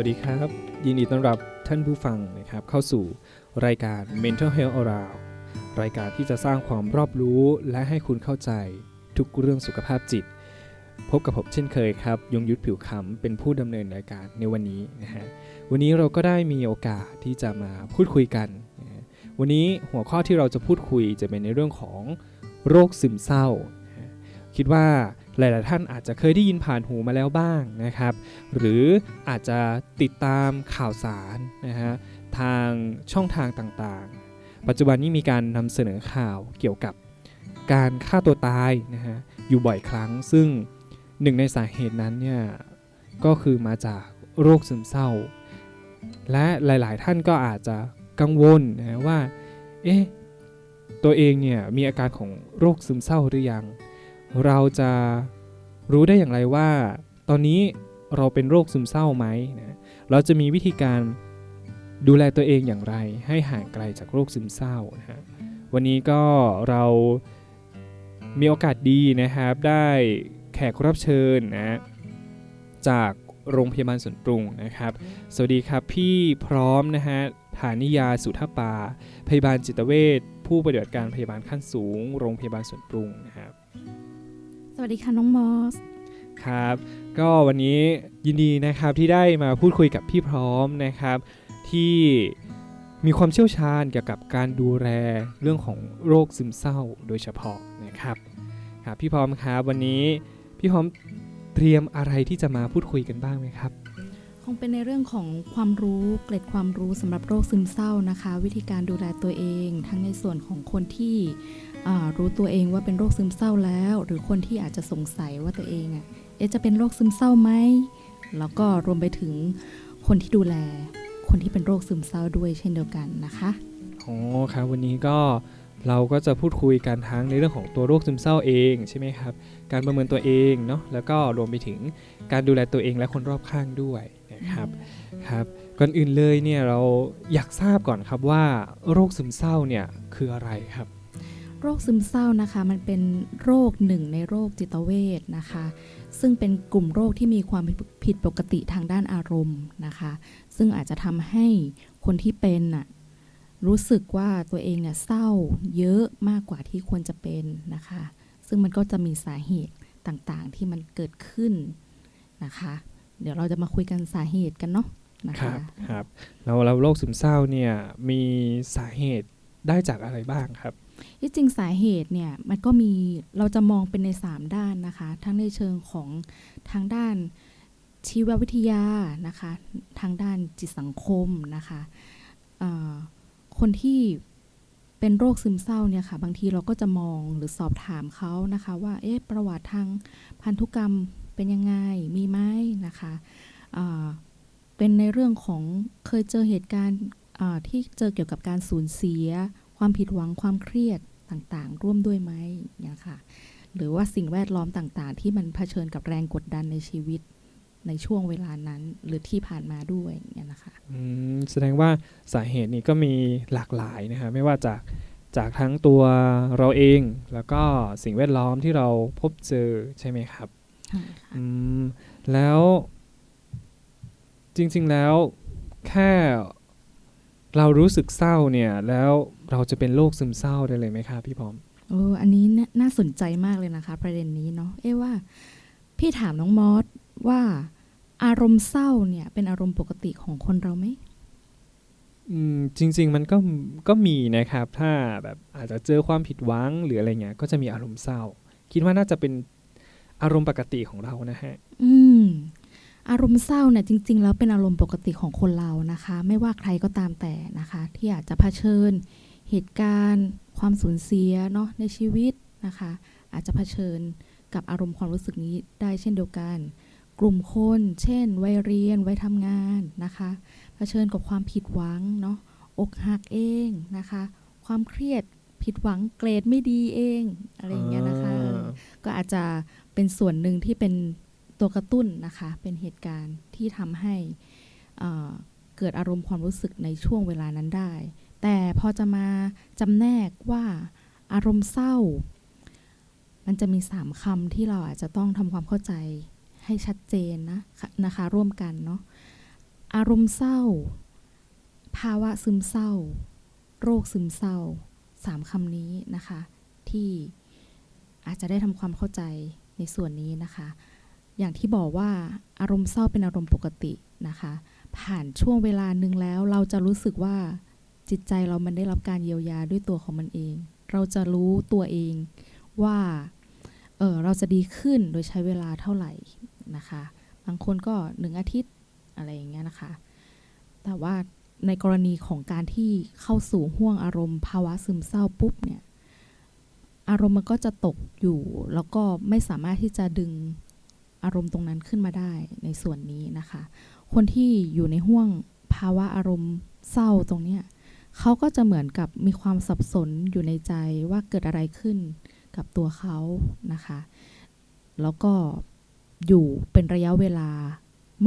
วัสดีครับ ยินดีต้อนรับท่านผู้ฟังนะครับ เข้าสู่รายการ Mental Health Around รายการที่จะสร้างความรอบรู้และให้คุณเข้าใจทุกเรื่องสุขภาพจิต พบกับผมเช่นเคยครับ ยงยุทธผิวคำเป็นผู้ดำเนินรายการในวันนี้นะฮะวันนี้เราก็ได้มีโอกาสที่จะมาพูดคุยกันนะวันนี้หัวข้อที่เราจะพูดคุยจะเป็นในเรื่องของโรคซึมเศร้า คิดว่า หลาย ๆ ท่านอาจจะเคยได้ยินผ่านหูมาแล้วบ้างนะครับ หรืออาจจะติดตามข่าวสารนะฮะทางช่องทางต่าง ๆ ปัจจุบันนี้มีการนำเสนอข่าวเกี่ยวกับการฆ่าตัวตายนะฮะอยู่บ่อยครั้ง ซึ่งหนึ่งในสาเหตุนั้นเนี่ยก็คือมาจากโรคซึมเศร้า และหลาย ๆ ท่านก็อาจจะกังวลนะว่าเอ๊ะตัวเองเนี่ยมีอาการของโรคซึมเศร้าหรือยัง เราจะรู้ได้อย่างไรว่า ตอนนี้เราเป็นโรคซึมเศร้าไหมนะเราจะมีวิธีการดูแลตัวเองอย่างไร ให้ห่างไกลจากโรคซึมเศร้านะฮะวันนี้ก็เรามีโอกาสดีนะครับ ได้แขกรับเชิญนะจากโรงพยาบาลสวนปรุงนะครับ สวัสดีครับพี่พร้อมนะฮะฐานิยาสุทธปา พยาบาลจิตเวชผู้ปฏิบัติการพยาบาลขั้นสูง โรงพยาบาลสวนปรุงนะครับ สวัสดีค่ะน้องมอสครับ ก็วันนี้ยินดีนะครับที่ได้มาพูดคุยกับพี่พร้อมนะครับ ที่มีความเชี่ยวชาญเกี่ยวกับการดูแลเรื่องของโรคซึมเศร้าโดยเฉพาะนะครับครับพี่พร้อมครับวันนี้พี่พร้อมเตรียมอะไรที่จะมาพูดคุยกันบ้างไหมครับ คงเป็นในเรื่องของความรู้เกร็ดความรู้สำหรับโรคซึมเศร้านะคะ วิธีการดูแลตัวเอง ทั้งในส่วนของคนที่รู้ตัวเองว่าเป็นโรคซึมเศร้าแล้ว หรือคนที่อาจจะสงสัยว่าตัวเองอะจะเป็นโรคซึมเศร้าไหมแล้วก็รวมไปถึงคนที่ดูแล คนที่เป็นโรคซึมเศร้าด้วยเช่นเดียวกันนะคะโอ๋อครับวันนี้ก็ เราก็จะพูดคุยกันทั้งในเรื่องของตัวโรคซึมเศร้าเองใช่ไหมครับ การประเมินตัวเองเนาะแล้วก็รวมไปถึงการดูแลตัวเองและคนรอบข้างด้วยนะครับครับก่อนอื่นเลยเนี่ยเราอยากทราบก่อนครับว่าโรคซึมเศร้าเนี่ยคืออะไรครับ โรคซึมเศร้านะคะมันเป็นโรคหนึ่งในโรคจิตเวชนะคะ ซึ่งเป็นกลุ่มโรคที่มีความผิดปกติทางด้านอารมณ์นะคะ ซึ่งอาจจะทำให้คนที่เป็นน่ะ รู้สึกว่าตัวเองเนี่ยเศร้าเยอะมากกว่าที่ควรจะเป็นนะคะ ซึ่งมันก็จะมีสาเหตุต่างๆที่มันเกิดขึ้นนะคะ เดี๋ยวเราจะมาคุยกันสาเหตุกันเนาะนะครัคะบครับแล้วแล้วโรคซึมเศร้าเนี่ยมีสาเหตุได้จากอะไรบ้างครับที่จริงสาเหตุเนี่ยมันก็มีเราจะมองเป็นใน 3 ด้านนะคะ ทั้งในเชิงของทางด้านชีววิทยานะคะ ทางด้านจิตสังคมนะคะเอ่อ คนที่เป็นโรคซึมเศร้าเนี่ยค่ะบางทีเราก็จะมองหรือสอบถามเขานะคะ ว่าเอ๊ะประวัติทางพันธุกรรมเป็นยังไงมีไหมนะคะเอ่อเป็นในเรื่องของเคยเจอเหตุการณ์ที่เจอเกี่ยวกับการสูญเสีย ความผิดหวังความเครียดต่างๆ ร่วมด้วยไหมเนี่ยค่ะหรือว่าสิ่งแวดล้อมต่างๆ ที่มันเผชิญกับแรงกดดันในชีวิต ในช่วงเวลานั้นหรือที่ผ่านมาด้วยเนี่ยนะคะอืมแสดงว่าสาเหตุนี้ก็มีหลากหลายนะครับไม่ว่าจากจากทั้งตัวเราเอง แล้วก็สิ่งแวดล้อมที่เราพบเจอใช่ไหมครับใช่ค่ะอืมแล้วจริงๆแล้วแค่เรารู้สึกเศร้าเนี่ยแล้วเราจะเป็นโรคซึมเศร้าได้เลยไหมครับพี่พร้อมโอ้อันนี้น่าน่าสนใจมากเลยนะคะ ประเด็นนี้เนาะเอ๊ะว่าพี่ถามน้องมอสว่า อารมณ์เศร้าเนี่ยเป็นอารมณ์ปกติของคนเราไหมอืมจริง ๆ มันก็ก็มีนะครับ ถ้าแบบอาจจะเจอความผิดหวังหรืออะไรเงี้ย ก็จะมีอารมณ์เศร้า คิดว่าน่าจะเป็นอารมณ์ปกติของเรานะฮะ อืมอารมณ์เศร้าเนี่ยจริง ๆ แล้วเป็นอารมณ์ปกติของคนเรานะคะ ไม่ว่าใครก็ตามแต่นะคะ ที่อาจจะเผชิญ เหตุการณ์ ความสูญเสียเนาะในชีวิตนะคะ อาจจะเผชิญกับอารมณ์ความรู้สึกนี้ได้เช่นเดียวกัน กลุ่มคน เช่น วัยเรียน วัยทำงานนะคะเผชิญกับความผิดหวังเนาะ อกหักเองนะคะ ความเครียดผิดหวังเกรดไม่ดีเองอะไรอย่างเงี้ยนะคะอ่าก็อาจจะเป็นส่วนหนึ่งที่เป็นตัวกระตุ้นนะคะ เป็นเหตุการณ์ที่ทำให้เอ่อเกิดอารมณ์ความรู้สึกในช่วงเวลานั้นได้ แต่พอจะมาจำแนกว่าอารมณ์เศร้า มันจะมีสามคำที่เราอาจจะต้องทำความเข้าใจ ให้ชัดเจนนะนะคะร่วมกันเนาะอารมณ์เศร้า ภาวะซึมเศร้า โรคซึมเศร้าสามคำนี้นะคะ ที่อาจจะได้ทำความเข้าใจในส่วนนี้นะคะ อย่างที่บอกว่าอารมณ์เศร้าเป็นอารมณ์ปกตินะคะ ผ่านช่วงเวลาหนึ่งแล้วเราจะรู้สึกว่าจิตใจเรามันได้รับการเยียวยาด้วยตัวของมันเอง เราจะรู้ตัวเองว่า เออเราจะดีขึ้นโดยใช้เวลาเท่าไหร่นะคะ บางคนก็หนึ่งอาทิตย์อะไรอย่างเงี้ยนะคะ แต่ว่าในกรณีของการที่เข้าสู่ห่วงอารมณ์ภาวะซึมเศร้าปุ๊บเนี่ย อารมณ์มันก็จะตกอยู่ แล้วก็ไม่สามารถที่จะดึงอารมณ์ตรงนั้นขึ้นมาได้ในส่วนนี้นะคะ คนที่อยู่ในห่วงภาวะอารมณ์เศร้าตรงเนี้ยเขาก็จะเหมือนกับมีความสับสนอยู่ในใจว่าเกิดอะไรขึ้น กับตัวเขานะคะ แล้วก็อยู่เป็นระยะเวลา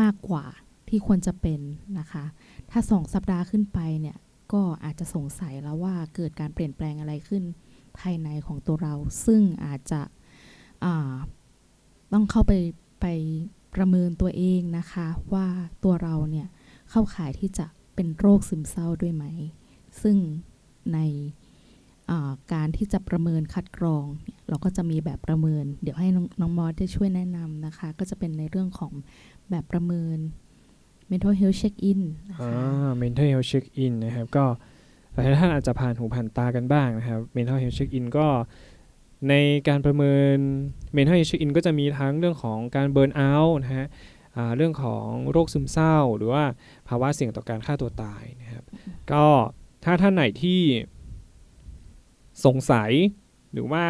มากกว่าที่ควรจะเป็นนะคะ ถ้าสองสัปดาห์ขึ้นไปเนี่ย ก็อาจจะสงสัยแล้วว่าเกิดการเปลี่ยนแปลงอะไรขึ้นภายในของตัวเรา ซึ่งอาจจะต้องเข้าไปไปประเมินตัวเองนะคะ ว่าตัวเราเนี่ยเข้าข่ายที่จะเป็นโรคซึมเศร้าด้วยไหม ซึ่งใน การที่จะประเมินคัดกรองเนี่ยเราก็จะมีแบบประเมิน เดี๋ยวให้น้องมอสได้ช่วยแนะนำนะคะ ก็จะเป็นในเรื่องของแบบประเมิน mental health check in นะอ่คะ mental health check in นะครับ ก็หลายท่านอาจจะผ่านหูผ่านตากันบ้างนะครับ mental health check in ก็ในการประเมิน mental health check in ก็จะมีทั้งเรื่องของการ burn out นะฮะเรื่องของโรคซึมเศร้า หรือว่าภาวะเสี่ยงต่อการฆ่าตัวตายนะครับ ก็ถ้าท่านไหนที่ สงสัย หรือว่า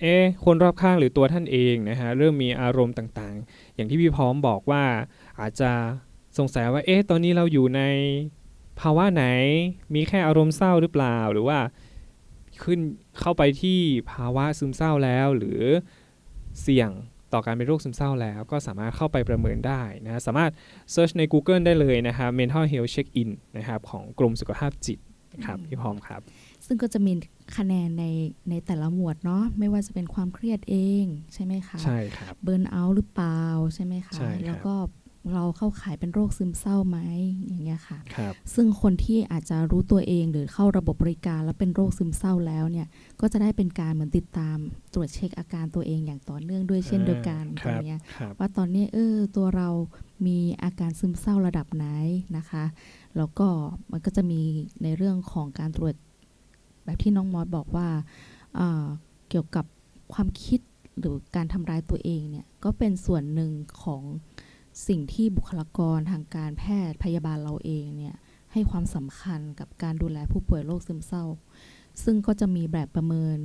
เอ๊คนรอบข้างหรือตัวท่านเองนะฮะเริ่มมีอารมณ์ต่างๆ อย่างที่พี่พร้อมบอกว่าอาจจะสงสัยว่าเอ๊ะตอนนี้เราอยู่ในภาวะไหนมีแค่อารมณ์เศร้าหรือเปล่า หรือว่าขึ้นเข้าไปที่ภาวะซึมเศร้าแล้ว หรือเสี่ยงต่อการเป็นโรคซึมเศร้าแล้ว ก็สามารถเข้าไปประเมินได้นะสามารถเซิร์ชใน Google ได้เลยนะครับ mental health check in นะครับของกรมสุขภาพจิตครับพี่พร้อมครับ ซึ่งก็จะมีคะแนนในในแต่ละหมวดเนาะไม่ว่าจะเป็นความเครียดเองใช่ไหมคะใช่ครับเบิร์นเอาท์หรือเปล่าใช่ไหมคะใช่ครับแล้วก็เราเข้าข่ายเป็นโรคซึมเศร้าไหมอย่างเงี้ยค่ะครับซึ่งคนที่อาจจะรู้ตัวเองหรือเข้าระบบบริการแล้วเป็นโรคซึมเศร้าแล้วเนี่ย ก็จะได้เป็นการเหมือนติดตามตรวจเช็คอาการตัวเองอย่างต่อเนื่องด้วยเช่นเดียวกันคตรรังบเนี้ยครับว่าตอนนี้เออตัวเรามีอาการซึมเศร้าระดับไหนนะคะ แล้วก็มันก็จะมีในเรื่องของการตรวจ แบบที่น้องมอสบอกว่าอ่าเกี่ยวกับความคิดหรือการทำร้ายตัวเองเนี่ยก็เป็นส่วนหนึ่งของสิ่งที่บุคลากรทางการแพทย์พยาบาลเราเองเนี่ยให้ความสำคัญกับการดูแลผู้ป่วยโรคซึมเศร้า ซึ่งก็จะมีแบบประเมิน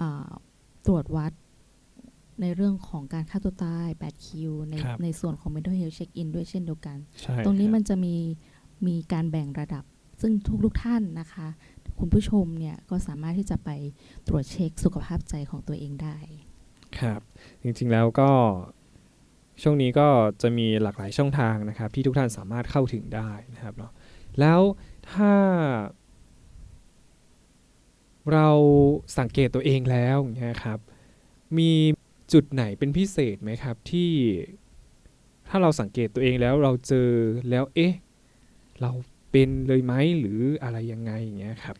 อ่าตรวจวัดในเรื่องของการฆ่าตัวตาย 8 คิว ในครับในส่วนของ mental health check in ด้วยเช่นเดียวกันใช่ตรงนี้คบมันจะมีมีการแบ่งระดับ ซึ่งทุกทุกๆท่านนะคะ คุณผู้ชมเนี่ยก็สามารถที่จะไปตรวจเช็คสุขภาพใจของตัวเองได้ ครับ จริงๆแล้วก็ช่วงนี้ก็จะมีหลากหลายช่องทางนะครับ ที่ทุกท่านสามารถเข้าถึงได้นะครับเนาะแล้วถ้า เราสังเกตตัวเองแล้วอย่างเงี้ยครับ มีจุดไหนเป็นพิเศษไหมครับที่ถ้าเราสังเกตตัวเองแล้วเราเจอแล้วเอ๊ะ เรา เป็นเลยไหมหรืออะไรยังไงอย่างเงี้ยครับ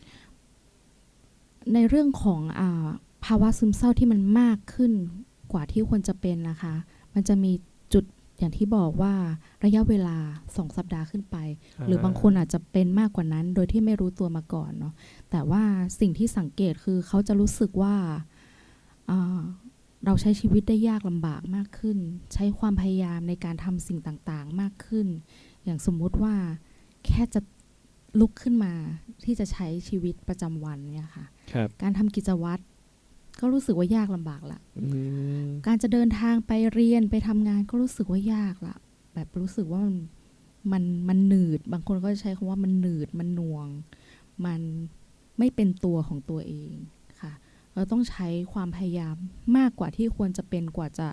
ในเรื่องของอาภาวะซึมเศร้าที่มันมากขึ้นกว่าที่ควรจะเป็นนะคะ มันจะมีจุดอย่างที่บอกว่าระยะเวลาสองสัปดาห์ขึ้นไป หรือบางคนอาจจะเป็นมากกว่านั้น โดยที่ไม่รู้ตัวมาก่อนเนาะแต่ว่าสิ่งที่สังเกตคือเขาจะรู้สึกว่าอ่าเราใช้ชีวิตได้ยากลำบากมากขึ้น ใช้ความพยายามในการทำสิ่งต่างๆมากขึ้น อย่างสมมุติว่า แค่จะลุกขึ้นมาที่จะใช้ชีวิตประจำวันเนี่ยค่ะ ครับการทำกิจวัตรก็รู้สึกว่ายากลำบากละ อืมการจะเดินทางไปเรียนไปทำงานก็รู้สึกว่ายากละ แบบรู้สึกว่ามันมันมันหนืด บางคนก็จะใช้คำว่ามันหนืดมันหน่วง มันไม่เป็นตัวของตัวเองค่ะ เราต้องใช้ความพยายามมากกว่าที่ควรจะเป็นกว่าจะ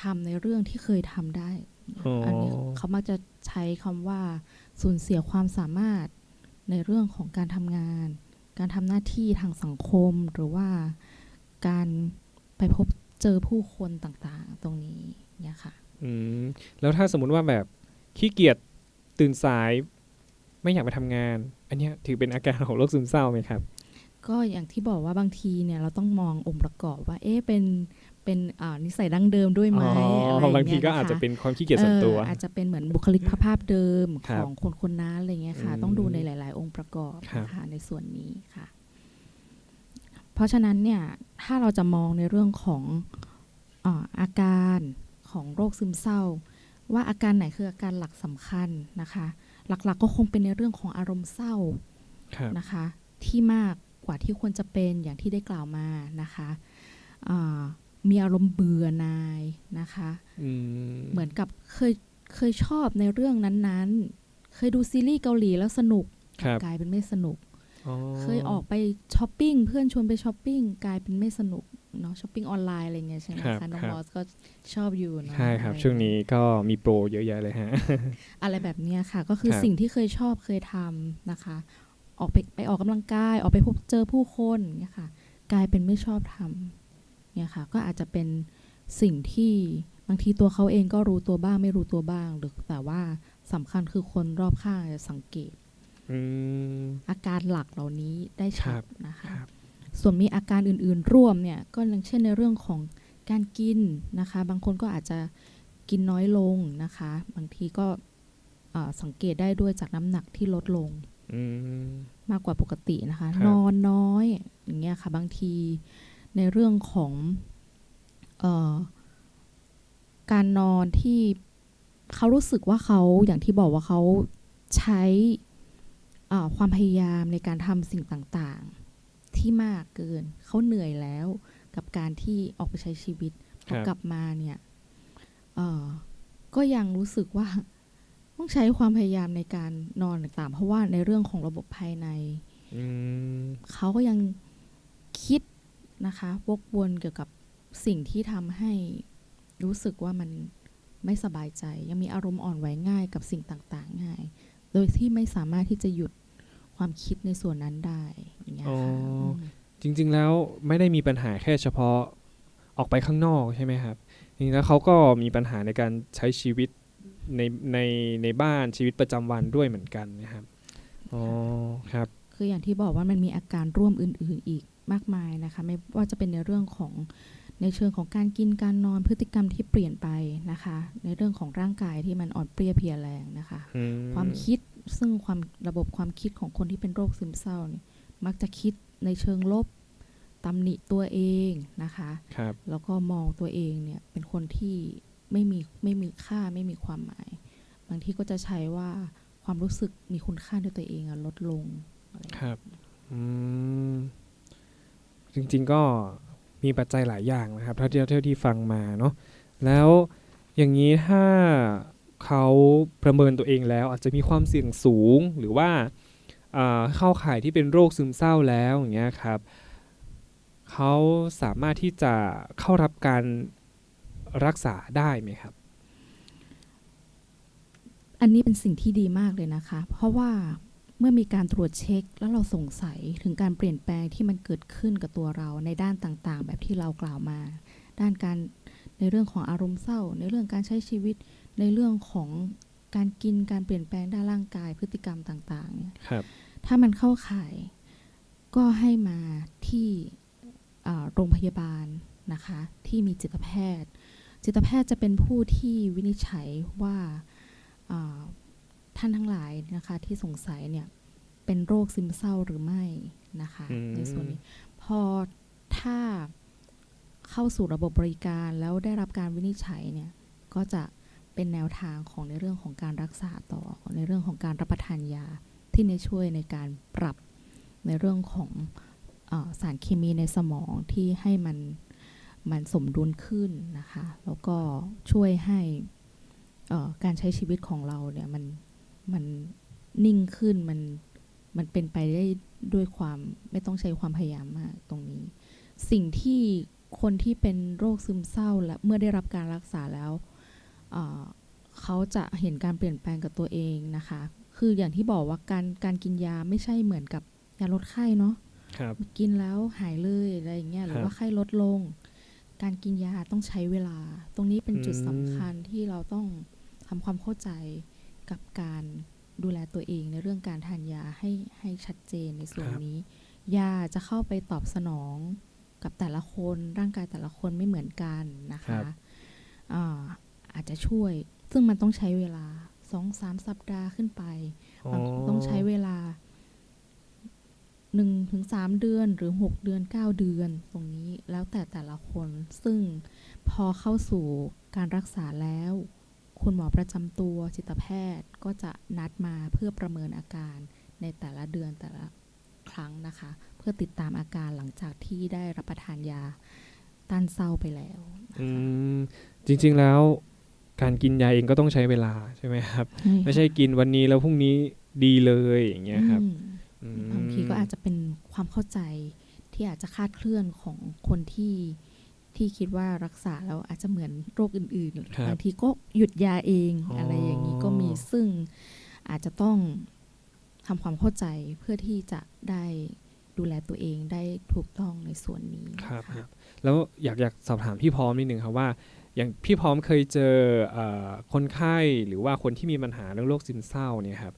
ทำในเรื่องที่เคยทำได้ อ๋ออันนี้เขามักจะใช้คำว่าสูญเสียความสามารถในเรื่องของการทำงาน การทำหน้าที่ทางสังคมหรือว่าการไปพบเจอผู้คนต่างๆ ตรงนี้เนี่ยค่ะอืมแล้วถ้าสมมุติว่าแบบขี้เกียจตื่นสายไม่อยากไปทำงาน อันเนี้ยถือเป็นอาการของโรคซึมเศร้าไหมครับ ก็อย่างที่บอกว่าบางทีเนี่ยเราต้องมององค์ประกอบว่า เอ๊ะเป็น เป็นอ่านิสัยดั้งเดิมด้วยไหมอ๋ออะไรอย่บางทีเยก็นคอาจจะเป็นความขี้เกียจส่วนตัวเอออาจจะเป็นเหมือนบุคลิกภาพเดิมครัขบองคนคนนั้นอะไรเงี้ยค่ะอืมต้องดูในหลาย ๆ องค์ประกอบครับนะคะในส่วนนี้ค่ะ เพราะฉะนั้นเนี่ยถ้าเราจะมองในเรื่องของอาอาการของโรคซึมเศร้า ว่าอาการไหนคืออาการหลักสำคัญนะคะ หลักๆก็คงเป็นในเรื่องของอารมณ์เศร้าครับนะคะ ที่มากกว่าที่ควรจะเป็นอย่างที่ได้กล่าวมานะคะอ่า มีอารมณ์เบื่อหน่ายนะคะอืมเหมือนกับเคยเคยชอบในเรื่องนั้นๆ เคยดูซีรีส์เกาหลีแล้วสนุกครับกลายเป็นไม่สนุกอ๋อเคยออกไปช้อปปิ้งเพื่อนชวนไปช้อปปิ้งกลายเป็นไม่สนุกเนาะช้อปปิ้งออนไลน์อะไรเงี้ยใช่ไหมครับคะน้องครับมอสก็ชอบอยู่เนาะใช่ครับอะไรช่วงนี้ก็มีโปรเยอะแยะเลยฮะ อะไรแบบเนี้ยค่ะ ก็คือครับสิ่งที่เคยชอบเคยทำนะคะ ออกไปไปออกกำลังกาย ออกไปพบเจอผู้คนเนี่ยค่ะ กลายเป็นไม่ชอบทำ เนี่ยค่ะก็อาจจะเป็นสิ่งที่บางทีตัวเขาเองก็รู้ตัวบ้างไม่รู้ตัวบ้างหรือแต่ว่าสำคัญคือคนรอบข้างจะสังเกตอืมอาการหลักเหล่านี้ได้ชัครัดบนะคะครับส่วนมีอาการอื่นๆร่วมเนี่ยก็อย่างเช่นในเรื่องของการกินนะคะ บางคนก็อาจจะกินน้อยลงนะคะ บางทีก็เอ่อสังเกตได้ด้วยจากน้ำหนักที่ลดลงอืมมากกว่าปกตินะคะครับนอนน้อยอย่างเงี้ยค่ะ บางที ในเรื่องของเออการนอนที่เขารู้สึกว่าเขาอย่างที่บอกว่าเขาใช้เอ่อความพยายามในการทำสิ่งต่างๆ ที่มากเกิน เขาเหนื่อยแล้วกับการที่ออกไปใช้ชีวิตพครัอบกลับมาเนี่ยเอ่อก็ยังรู้สึกว่าต้องใช้ความพยายามในการนอนต่างๆ เพราะว่าในเรื่องของระบบภายในอืมเขาก็ยังคิด นะคะวกวนเกี่ยวกับสิ่งที่ทำให้รู้สึกว่ามันไม่สบายใจ ยังมีอารมณ์อ่อนไหวง่ายกับสิ่งต่างๆง่าย โดยที่ไม่สามารถที่จะหยุดความคิดในส่วนนั้นได้อย่างเงี้ยอ๋อค่ะมจริง ๆ แล้วไม่ได้มีปัญหาแค่เฉพาะออกไปข้างนอกใช่ไหมครับจริงๆแล้วเขาก็มีปัญหาในการใช้ชีวิตในในในบ้านชีวิตประจำวันด้วยเหมือนกันนะครับอ๋อครับ คืออย่างที่บอกว่ามันมีอาการร่วมอื่น ๆ อีก มากมายนะคะ ไม่ว่าจะเป็นในเรื่องของในเชิงของการกินการนอนพฤติกรรมที่เปลี่ยนไปนะคะ ในเรื่องของร่างกายที่มันอ่อนเปรี้ยเพลียแรงนะคะอืมความคิดซึ่งความระบบความคิดของคนที่เป็นโรคซึมเศร้าเนี่ยมักจะคิดในเชิงลบตำหนิตัวเองนะคะครับแล้วก็มองตัวเองเนี่ยเป็นคนที่ไม่มีไม่มีค่าไม่มีความหมาย บางทีก็จะใช้ว่าความรู้สึกมีคุณค่าในตัวเองอะลดลงอะไรอย่างเงี้ยครับ อืม จริง ๆ ก็มีปัจจัยหลายอย่างนะครับเท่าที่เท่าที่ฟังมาเนาะแล้วอย่างนี้ถ้าเขาประเมินตัวเองแล้วอาจจะมีความเสี่ยงสูงหรือว่าอ่าเข้าข่ายที่เป็นโรคซึมเศร้าแล้วอย่างเงี้ยครับเขาสามารถที่จะเข้ารับการรักษาได้ไหมครับ อันนี้เป็นสิ่งที่ดีมากเลยนะคะ เพราะว่า เมื่อมีการตรวจเช็ค แล้วเราสงสัยถึงการเปลี่ยนแปลงที่มันเกิดขึ้นกับตัวเราในด้านต่างๆ แบบที่เรากล่าวมา ด้านการในเรื่องของอารมณ์เศร้า ในเรื่องการใช้ชีวิต ในเรื่องของการกินการเปลี่ยนแปลงด้านร่างกายพฤติกรรมต่างๆเนี่ยครับถ้ามันเข้าข่ายก็ให้มาที่อ่าโรงพยาบาลนะคะที่มีจิตแพทย์ จิตแพทย์จะเป็นผู้ที่วินิจฉัยว่าอ่า ท่านทั้งหลายนะคะที่สงสัยเนี่ยเป็นโรคซึมเศร้าหรือไม่นะคะอืมในส่วนนี้พอถ้าเข้าสู่ระบบบริการแล้วได้รับการวินิจฉัยเนี่ยก็จะเป็นแนวทางของในเรื่องของการรักษาต่อในเรื่องของการรับประทานยาที่ในช่วยในการปรับในเรื่องของเออสารเคมีในสมองที่ให้มันมันสมดุลขึ้นนะคะ แล้วก็ช่วยให้เอ่อการใช้ชีวิตของเราเนี่ยมัน มันนิ่งขึ้นมันมันเป็นไปได้ด้วยความไม่ต้องใช้ความพยายามมากตรงนี้ สิ่งที่คนที่เป็นโรคซึมเศร้าและเมื่อได้รับการรักษาแล้วเอ่อเขาจะเห็นการเปลี่ยนแปลงกับตัวเองนะคะ คืออย่างที่บอกว่าการการกินยาไม่ใช่เหมือนกับยาลดไข้เนาะครับกินแล้วหายเลยอะไรอย่างเงี้ยหรือว่าไข้ลดลง การกินยาต้องใช้เวลา ตรงนี้เป็นจุดอืมสำคัญที่เราต้องทำความเข้าใจ กับการดูแลตัวเองในเรื่องการทานยาให้ให้ชัดเจนในส่วนครับ นี้ ยาจะเข้าไปตอบสนองกับแต่ละคนร่างกายแต่ละคนไม่เหมือนกันนะคะอ่าอาจจะช่วย ซึ่งมันต้องใช้เวลาสองสามสัปดาห์ขึ้นไปบางต้องใช้เวลาหนึ่งถึงสามเดือนหรือหกเดือนเก้าเดือนตรงนี้แล้วแต่แต่ละคนซึ่งพอเข้าสู่การรักษาแล้ว คุณหมอประจำตัวจิตแพทย์ก็จะนัดมาเพื่อประเมินอาการในแต่ละเดือนแต่ละครั้งนะคะ เพื่อติดตามอาการหลังจากที่ได้รับประทานยาต้านเศร้าไปแล้วนะอืคะมจริงๆแล้วการกินยาเองก็ต้องใช้เวลาใช่ไหมครับ ไม่ใช่กินวันนี้แล้วพรุ่งนี้ดีเลยอย่างเงี้ยครับอืมอืมบางทีก็อาจจะเป็นความเข้าใจที่อาจจะคลาดเคลื่อนของคนที่ ที่คิดว่ารักษาแล้วอาจจะเหมือนโรคอื่นครับๆบางทีก็หยุดยาเองอ๋อออะไรอย่างนี้ก็มีซึ่งอาจจะต้องทำความเข้าใจเพื่อที่จะได้ดูแลตัวเองได้ถูกต้องในส่วนนี้ครับนะะครับแล้วอยากอยากสอบถามพี่พร้อมนิดนึงครับว่า อย่างพี่พร้อมเคยเจอเอ่อคนไข้หรือว่าคนที่มีปัญหาเรื่องโรคซึมเศร้าเนี่ยครับ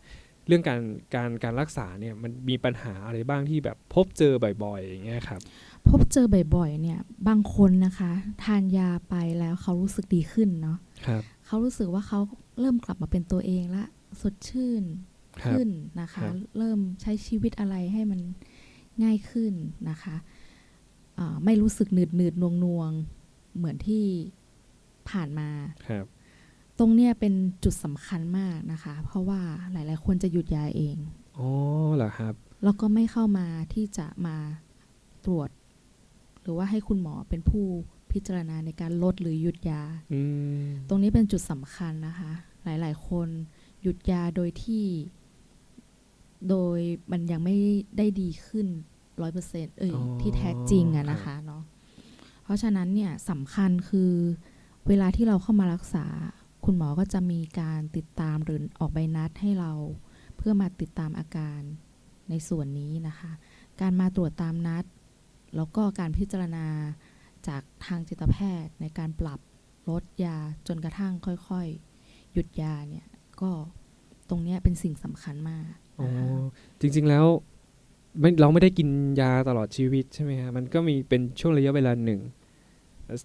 เรื่องการการการรักษาเนี่ยมันมีปัญหาอะไรบ้างที่แบบพบเจอบ่อยๆอย่างเงี้ยครับ พบเจอบ่อยๆเนี่ยบางคนนะคะ ทานยาไปแล้วเขารู้สึกดีขึ้นเนาะครับเขารู้สึกว่าเขาเริ่มกลับมาเป็นตัวเองละสดชื่นครับขึ้นนะคะครับเริ่มใช้ชีวิตอะไรให้มันง่ายขึ้นนะคะอ่าไม่รู้สึกหนืดหนืดนวงนวงๆเหมือนที่ผ่านมาครับตรงเนี้ยเป็นจุดสำคัญมากนะคะ เพราะว่าหลาย ๆ คนจะหยุดยาเองอ๋อเหรอครับ แล้วก็ไม่เข้ามาที่จะมาตรวจ หรือว่าให้คุณหมอเป็นผู้พิจารณาในการลดหรือหยุดยาอืมตรงนี้เป็นจุดสำคัญนะคะ หลาย ๆ คนหยุดยาโดยที่ โดยมันยังไม่ได้ดีขึ้นร้อยเปอร์เซ็นต์เอ้ยอ๋อที่แท้จริงอะครับนะคะเนาะเพราะฉะนั้นเนี่ยสำคัญคือเวลาที่เราเข้ามารักษา คุณหมอก็จะมีการติดตามหรือออกใบนัดให้เรา เพื่อมาติดตามอาการในส่วนนี้นะคะ การมาตรวจตามนัด แล้วก็การพิจารณาจากทางจิตแพทย์ในการปรับลดยาจนกระทั่งค่อยๆ หยุดยาเนี่ยก็ตรงเนี้ยเป็นสิ่งสำคัญมากอ๋อนะคะจริงๆแล้วไม่เราไม่ได้กินยาตลอดชีวิตใช่ไหมฮะมันก็มีเป็นช่วงระยะเวลาหนึ่ง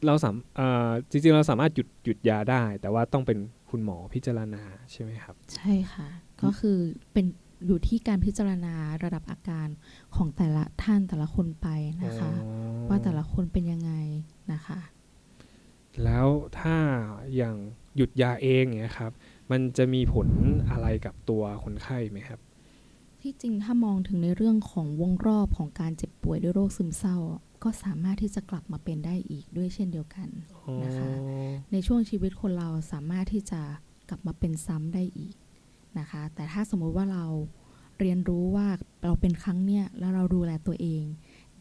เราสามอ่าจริงๆเราสามารถหยุดหยุดยาได้ แต่ว่าต้องเป็นคุณหมอพิจารณาใช่ไหมครับ ใช่ค่ะ ก็คือเป็น อยู่ที่การพิจารณาระดับอาการของแต่ละท่านแต่ละคนไปนะคะอ๋อว่าแต่ละคนเป็นยังไงนะคะ แล้วถ้าอย่างหยุดยาเองเนี่ยครับ มันจะมีผลอะไรกับตัวคนไข้ไหมครับ ที่จริงถ้ามองถึงในเรื่องของวงรอบของการเจ็บป่วยด้วยโรคซึมเศร้า ก็สามารถที่จะกลับมาเป็นได้อีกด้วยเช่นเดียวกันนะคะ ในช่วงชีวิตคนเราสามารถที่จะกลับมาเป็นซ้ำได้อีก นะคะ แต่ถ้าสมมุติว่าเราเรียนรู้ว่าเราเป็นครั้งเนี้ยแล้วเราดูแลตัวเอง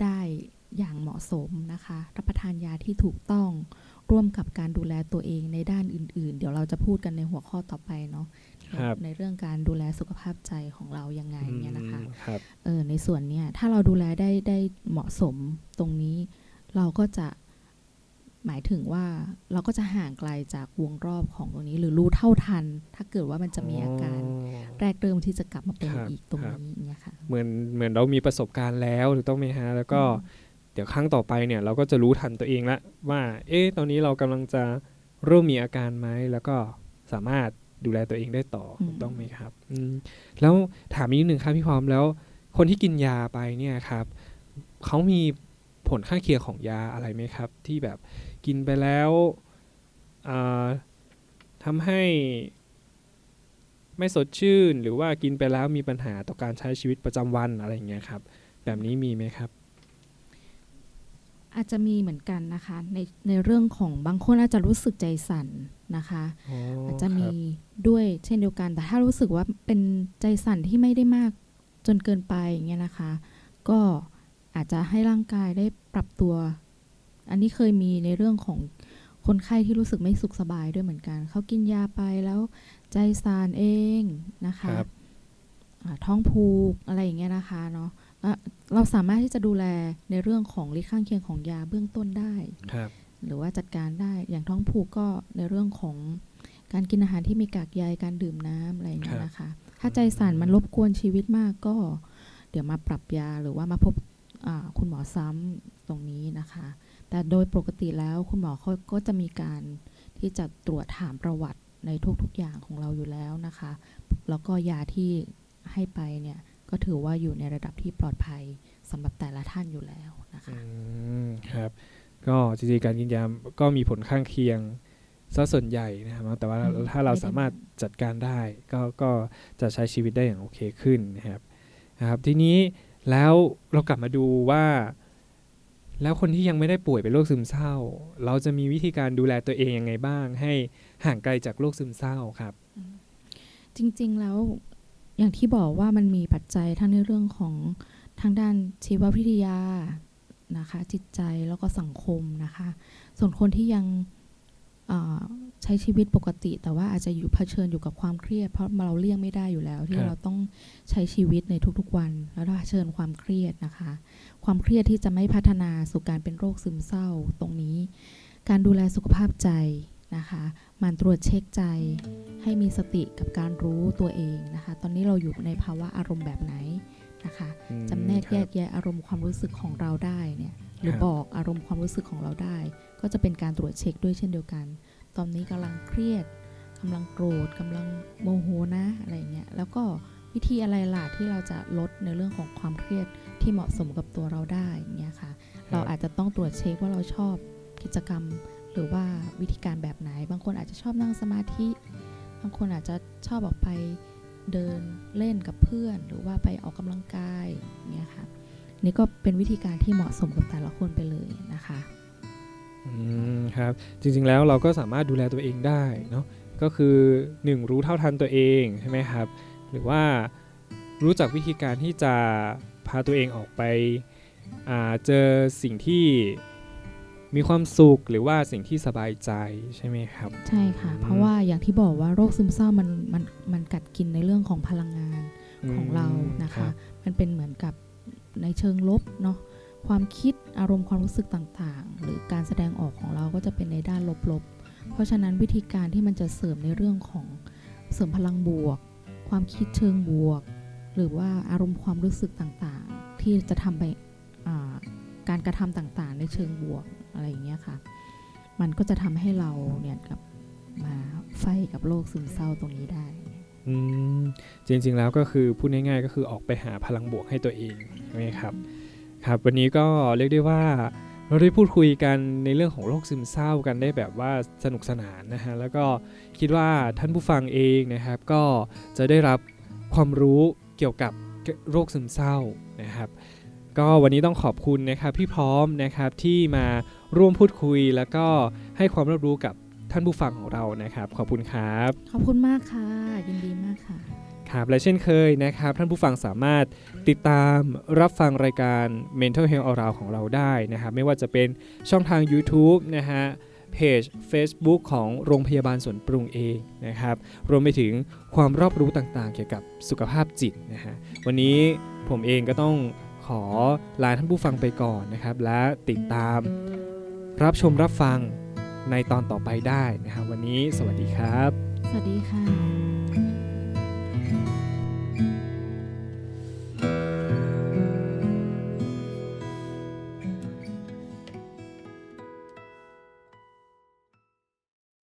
ได้อย่างเหมาะสมนะคะ รับประทานยาที่ถูกต้องร่วมกับการดูแลตัวเองในด้านอื่น ๆ เดี๋ยวเราจะพูดกันในหัวข้อต่อไปเนาะครับในเรื่องการดูแลสุขภาพใจของเรายังไงเนี่ยนะคะอืมครับเออในส่วนเนี้ยถ้าเราดูแลได้ได้เหมาะสมตรงนี้ เราก็จะ หมายถึงว่าเราก็จะห่างไกลจากวงรอบของตรงนี้ หรือรู้เท่าทัน ถ้าเกิดว่ามันจะมีอาการแรกเริ่มที่จะกลับมาเป็นครับอีกตรงครับนี้เนี่ยค่ะเหมือนเหมือนเรามีประสบการณ์แล้วถูกต้องไหมฮะแล้วก็เดี๋ยวครั้งต่อไปเนี่ยเราก็จะรู้ทันตัวเองละว่า เอ๊ะตอนนี้เรากำลังจะเริ่มมีอาการไหมแล้วก็สามารถดูแลตัวเองได้ต่ออมถูกต้องไหมครับอืมแล้วถามอีกนิดหนึ่งครับพี่พร้อมแล้ว คนที่กินยาไปเนี่ยครับเขามีผลข้างเคียงของยาอะไรไหมครับ ที่แบบ กินไปแล้วอ่าทำให้ไม่สดชื่นหรือว่ากินไปแล้วมีปัญหาต่อการใช้ชีวิตประจำวันอะไรอย่างเงี้ยครับ แบบนี้มีไหมครับ อาจจะมีเหมือนกันนะคะในในเรื่องของบางคนอาจจะรู้สึกใจสั่นนะคะอ๋ออาจจะมีครับด้วยเช่นเดียวกัน แต่ถ้ารู้สึกว่าเป็นใจสั่นที่ไม่ได้มากจนเกินไปอย่างเงี้ยนะคะ ก็อาจจะให้ร่างกายได้ปรับตัว อันนี้เคยมีในเรื่องของคนไข้ที่รู้สึกไม่สุขสบายด้วยเหมือนกัน เขากินยาไปแล้วใจสั่นเองนะคะครับอ่าท้องผูกอะไรอย่างเงี้ยนะคะเนาะอะเราสามารถที่จะดูแลในเรื่องของฤทธิ์ข้างเคียงของยาเบื้องต้นได้ ครับ หรือว่าจัดการได้อย่างท้องผูกก็ในเรื่องของการกินอาหารที่มีกากใยการดื่มน้ำอะไรอย่างเงี้ครัยบนะคะ ถ้าใจสั่นมันรบกวนชีวิตมากก็ เดี๋ยวมาปรับยาหรือว่ามาพบอ่าคุณหมอซ้ำตรงนี้นะคะ แต่โดยปกติแล้วคุณหมอเขาก็จะมีการที่จะตรวจถามประวัติในทุกๆอย่างของเราอยู่แล้วนะคะ แล้วก็ยาที่ให้ไปเนี่ยก็ถือว่าอยู่ในระดับที่ปลอดภัยสำหรับแต่ละท่านอยู่แล้วนะคะอืมครับก็จริงๆการกินยาก็มีผลข้างเคียงซะส่วนใหญ่นะครับแต่ว่าอืมถ้าเราไม่ได้สามารถจัดการได้ก็ก็จะใช้ชีวิตได้อย่างโอเคขึ้นนะครับนะครับ ทีนี้แล้วเรากลับมาดูว่า แล้วคนที่ยังไม่ได้ป่วยเป็นโรคซึมเศร้า เราจะมีวิธีการดูแลตัวเองยังไงบ้าง ให้ห่างไกลจากโรคซึมเศร้าครับ จริงๆแล้วอย่างที่บอกว่ามันมีปัจจัยทั้งในเรื่องของทางด้านชีววิทยานะคะ จิตใจแล้วก็สังคมนะคะ ส่วนคนที่ยัง ช้ชีวิตปกติ แต่ว่าอาจจะอยู่เผชิญอยู่กับความเครียด เพราะเราเลี่ยงไม่ได้อยู่แล้ว ที่ครับเราต้องใช้ชีวิตในทุกๆวัน แล้วเผชิญความเครียดนะคะ ความเครียดที่จะไม่พัฒนาสู่การเป็นโรคซึมเศร้าตรงนี้ การดูแลสุขภาพใจนะคะหมันตรวจเช็คใจ ให้มีสติกับการรู้ตัวเองนะคะ ตอนนี้เราอยู่ในภาวะอารมณ์แบบไหนนะคะอืมจำแนกครับแยกแยะอารมณ์ความรู้สึกของเราได้เนี่ยหรือครับบอกอารมณ์ความรู้สึกของเราได้ ก็จะเป็นการตรวจเช็คด้วยเช่นเดียวกัน ตอนนี้กำลังเครียดกำลังโกรธกำลังโมโหนะอะไรเงี้ยแล้วก็วิธีอะไรล่ะที่เราจะลดในเรื่องของความเครียดที่เหมาะสมกับตัวเราได้อย่างเงี้ยค่ะ เราอาจจะต้องตรวจเช็คว่าเราชอบกิจกรรม หรือว่าวิธีการแบบไหน บางคนอาจจะชอบนั่งสมาธิ บางคนอาจจะชอบออกไปเดินเล่นกับเพื่อน หรือว่าไปออกกำลังกายอย่างเนี่ยค่ะนี่ก็เป็นวิธีการที่เหมาะสมกับแต่ละคนไปเลยนะคะ อืมครับจริงๆแล้วเราก็สามารถดูแลตัวเองได้เนาะก็คือ 1 รู้เท่าทันตัวเองใช่ไหมครับ หรือว่ารู้จักวิธีการที่จะพาตัวเองออกไปอ่าเจอสิ่งที่มีความสุขหรือว่าสิ่งที่สบายใจใช่ไหมครับ ใช่ค่ะ เพราะว่าอย่างที่บอกว่าโรคซึมเศร้ามันมันมันกัดกินในเรื่องของพลังงานของเรานะรัคะบมันเป็นเหมือนกับในเชิงลบเนาะ ความคิดอารมณ์ความรู้สึกต่างๆ หรือการแสดงออกของเราก็จะเป็นในด้านลบๆ เพราะฉะนั้นวิธีการที่มันจะเสริมในเรื่องของเสริมพลังบวก ความคิดเชิงบวก หรือว่าอารมณ์ความรู้สึกต่างๆ ที่จะทำไปการกระทำต่างๆ ในเชิงบวกอะไรอย่างเงี้ยค่ะ มันก็จะทำให้เราเนี่ยกับมาไฟกับโรคซึมเศร้าตรงนี้ได้อืมจริงๆแล้วก็คือพูดง่ายๆก็คือออกไปหาพลังบวกให้ตัวเองใช่ไหมครับ ครับวันนี้ก็เรียกได้ว่าเราได้พูดคุยกันในเรื่องของโรคซึมเศร้ากันได้แบบว่าสนุกสนานนะฮะแล้วก็คิดว่าท่านผู้ฟังเองนะครับ ก็จะได้รับความรู้เกี่ยวกับโรคซึมเศร้านะครับ ก็วันนี้ต้องขอบคุณนะครับพี่พร้อมนะครับที่มาร่วมพูดคุย แล้วก็ให้ความรับรู้กับท่านผู้ฟังของเรานะครับ ขอบคุณครับ ขอบคุณมากค่ะ ยินดีมากค่ะ ครับและเช่นเคยนะครับ ท่านผู้ฟังสามารถติดตามรับฟังรายการ Mental Health Around ของเราได้นะครับ ไม่ว่าจะเป็นช่องทาง YouTube นะฮะเพจ Facebook ของโรงพยาบาลสวนปรุงเองนะครับ รวมไปถึงความรอบรู้ต่างๆ เกี่ยวกับสุขภาพจิตนะฮะวันนี้ผมเองก็ต้องขอลาท่านผู้ฟังไปก่อนนะครับ และติดตามรับชมรับฟังในตอนต่อไปได้นะครับวันนี้สวัสดีครับ สวัสดีค่ะ